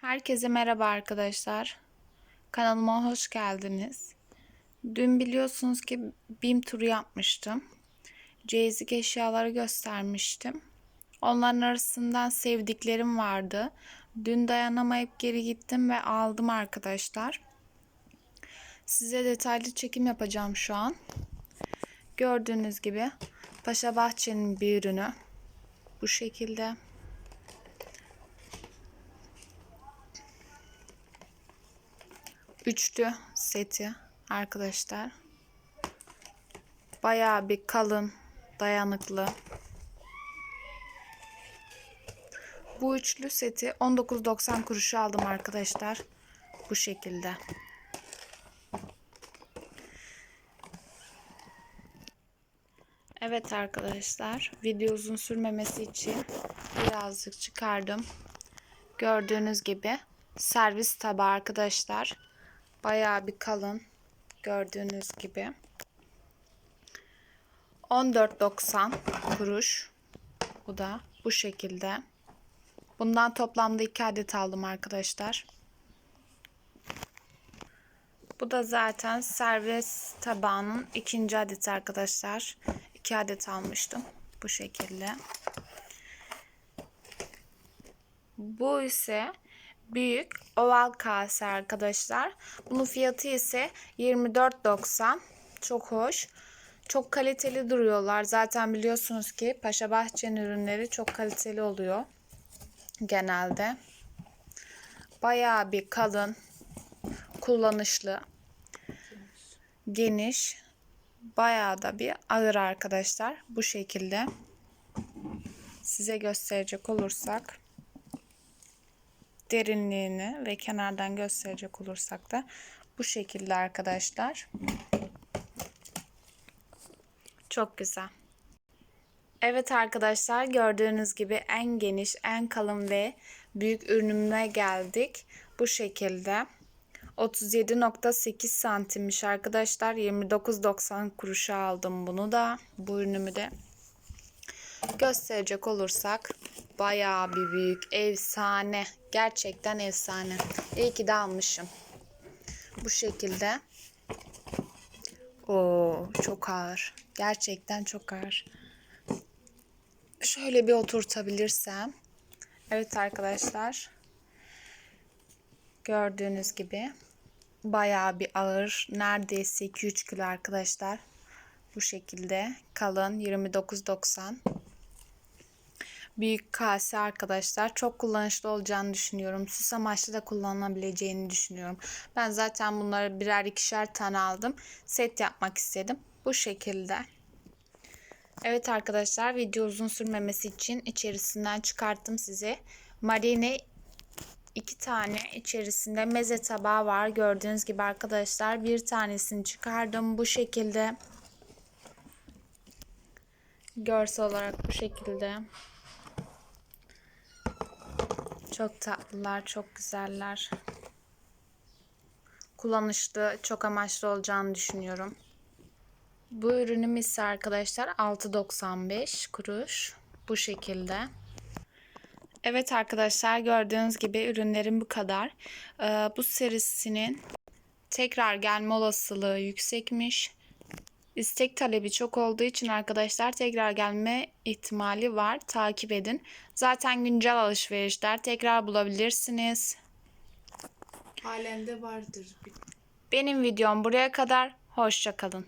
Herkese merhaba arkadaşlar. Kanalıma hoş geldiniz. Dün biliyorsunuz ki BİM turu yapmıştım. Cezik eşyaları göstermiştim. Onların arasından sevdiklerim vardı. Dün dayanamayıp geri gittim ve aldım arkadaşlar. Size detaylı çekim yapacağım şu an. Gördüğünüz gibi Paşa Bahçe'nin bir ürünü. Bu şekilde. Üçlü seti arkadaşlar. Bayağı bir kalın, dayanıklı. Bu üçlü seti 19.90 kuruşa aldım arkadaşlar. Bu şekilde. Evet arkadaşlar, video uzun sürmemesi için birazcık çıkardım. Gördüğünüz gibi servis tabağı arkadaşlar. Bayağı bir kalın. Gördüğünüz gibi. 14.90 kuruş. Bu da bu şekilde. Bundan toplamda 2 adet aldım arkadaşlar. Bu da zaten servis tabağının ikinci adeti arkadaşlar. 2 adet almıştım. Bu şekilde. Bu ise büyük oval kase arkadaşlar. Bunun fiyatı ise 24.90. Çok hoş. Çok kaliteli duruyorlar. Zaten biliyorsunuz ki Paşa Bahçe'nin ürünleri çok kaliteli oluyor. Genelde. Bayağı bir kalın, kullanışlı, geniş, bayağı da bir ağır arkadaşlar. Bu şekilde. Size gösterecek olursak derinliğini ve kenardan gösterecek olursak da bu şekilde arkadaşlar. Çok güzel. Evet arkadaşlar gördüğünüz gibi en geniş, en kalın ve büyük ürünüme geldik. Bu şekilde. 37.8 santimmiş arkadaşlar. 29.90 kuruşa aldım bunu da. Bu ürünümü de gösterecek olursak bayağı bir büyük efsane gerçekten efsane. İyi ki de almışım. Bu şekilde. O çok ağır. Gerçekten çok ağır. Şöyle bir oturtabilirsem. Evet arkadaşlar. Gördüğünüz gibi bayağı bir ağır. Neredeyse 2-3 kilo arkadaşlar. Bu şekilde kalın. 29.90 büyük kase arkadaşlar. Çok kullanışlı olacağını düşünüyorum. Süs amaçlı da kullanılabileceğini düşünüyorum. Ben zaten bunları birer ikişer tane aldım. Set yapmak istedim. Bu şekilde. Evet arkadaşlar video uzun sürmemesi için içerisinden çıkarttım size. Marine iki tane içerisinde meze tabağı var. Gördüğünüz gibi arkadaşlar bir tanesini çıkardım. Bu şekilde. Görsel olarak bu şekilde. Çok tatlılar, çok güzeller. Kullanışlı, çok amaçlı olacağını düşünüyorum. Bu ürünüm ise arkadaşlar 6.95 kuruş. Bu şekilde. Evet arkadaşlar gördüğünüz gibi ürünlerim bu kadar. Ee, bu serisinin tekrar gelme olasılığı yüksekmiş. İstek talebi çok olduğu için arkadaşlar tekrar gelme ihtimali var. Takip edin. Zaten güncel alışverişler tekrar bulabilirsiniz. Halen de vardır. Benim videom buraya kadar. Hoşçakalın.